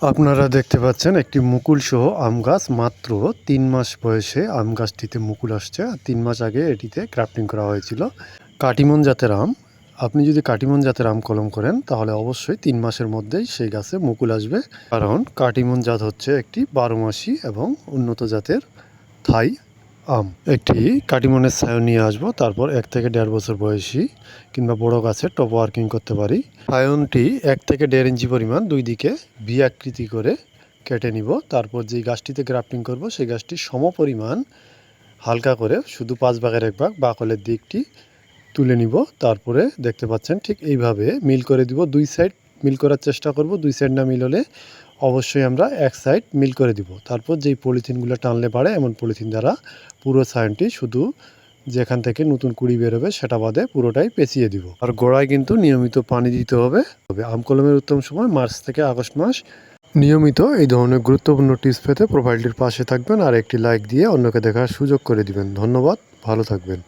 আপনারা দেখতে পাচ্ছেন একটি মুকুল সহ আম গাছ। মাত্র তিন মাস বয়সে আম গাছটিতে মুকুল আসছে আর তিন মাস আগে এটিতে ক্রাফটিং করা হয়েছিল। কাটিমন জাতের আম। আপনি যদি কাটিমন জাতের আম কলম করেন, তাহলে অবশ্যই তিন মাসের মধ্যেই সেই গাছে মুকুল আসবে। কারণ কাটিমন জাত হচ্ছে একটি বারো মাসি এবং উন্নত জাতের থাই। আম। একটি কাটিমনের ছায় নিয়ে আসব, তারপর এক থেকে দেড় বছর বয়সী কিংবা বড় গাছে টপ ওয়ার্কিং করতে পারি। সায়নটি এক থেকে দেড় ইঞ্চি পরিমাণ, দুই দিকে ভি আকৃতি করে কেটে নিব। তারপর যেই গাছটিতে গ্রাফটিং করব, সেই গাছটি সম পরিমাণ হালকা করে শুধু পাঁচ ভাগের এক ভাগ বাকলের দিকটি তুলে নিব। তারপরে দেখতে পাচ্ছেন ঠিক এইভাবে মিল করে দিব দুই সাইড মিল করার চেষ্টা করব, দুই সাইড না মিল হলে অবশ্যই আমরা এক সাইড মিল করে দিব। তারপর যেই পলিথিনগুলো টানলে পারে, এমন পলিথিন দ্বারা পুরো সাইনটি শুধু যেখান থেকে নতুন কুড়ি বেরোবে সেটা বাদে পুরোটাই পেঁচিয়ে দিব। আর গোড়ায় কিন্তু নিয়মিত পানি দিতে হবে। তবে আম কলমের উত্তম সময় মার্চ থেকে আগস্ট মাস। নিয়মিত এই ধরনের গুরুত্বপূর্ণ টিপস পেতে প্রোফাইলটির পাশে থাকবেন আর একটি লাইক দিয়ে অন্যকে দেখার সুযোগ করে দিবেন। ধন্যবাদ, ভালো থাকবেন।